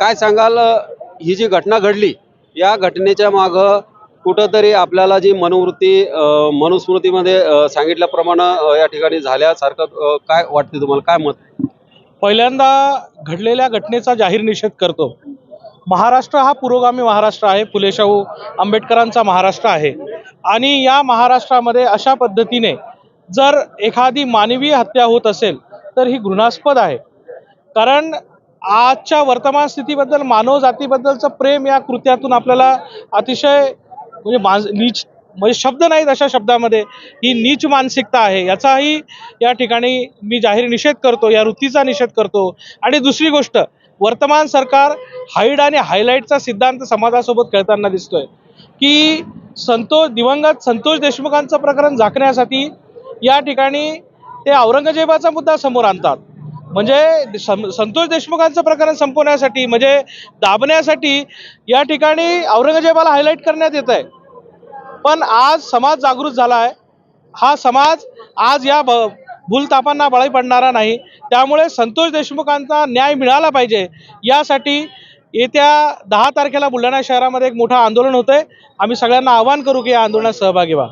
काय सांगाल ही जी घटना घडली या घटनेच्या माग कुठंतरी आपल्याला जी मनोवृत्ती मनुस्मृतीमध्ये सांगितल्याप्रमाणे या ठिकाणी झाल्यासारखं काय वाटते तुम्हाला? काय मत? पहिल्यांदा घडलेल्या घटनेचा जाहीर निषेध करतो. महाराष्ट्र हा पुरोगामी महाराष्ट्र आहे. फुले शाहू आंबेडकरांचा महाराष्ट्र आहे. आणि या महाराष्ट्रामध्ये अशा पद्धतीने जर एखादी मानवी हत्या होत असेल तर ही घृणास्पद आहे. कारण आजच्या वर्तमान स्थितीबद्दल मानव जातीबद्दलचं प्रेम या कृत्यातून आपल्याला अतिशय म्हणजे माज नीच म्हणजे शब्द नाहीत अशा शब्दामध्ये. ही नीच मानसिकता आहे. याचाही या ठिकाणी मी जाहीर निषेध करतो या वृत्तीचा निषेध करतो. आणि दुसरी गोष्ट वर्तमान सरकार हाईड आणि हायलाईटचा सिद्धांत समाजासोबत खेळताना दिसतोय. की संतोष दिवंगत संतोष देशमुखांचं प्रकरण झाकण्यासाठी या ठिकाणी ते औरंगजेबाचा मुद्दा समोर आणतात. म्हणजे सं- संतोष देशमुखांचं प्रकरण संपवण्यासाठी म्हणजे दाबण्यासाठी या ठिकाणी औरंगजेबाला हायलाईट करण्यात येत आहे. पण आज समाज जागृत झाला आहे हा समाज आज या ब भूलतापांना बळी पडणारा नाही. त्यामुळे संतोष देशमुखांचा न्याय मिळाला पाहिजे. यासाठी येत्या दहा तारखेला बुलढाणा शहरामध्ये एक मोठं आंदोलन होतं आहे आम्ही सगळ्यांना आवाहन करू की या आंदोलनात सहभागी व्हा.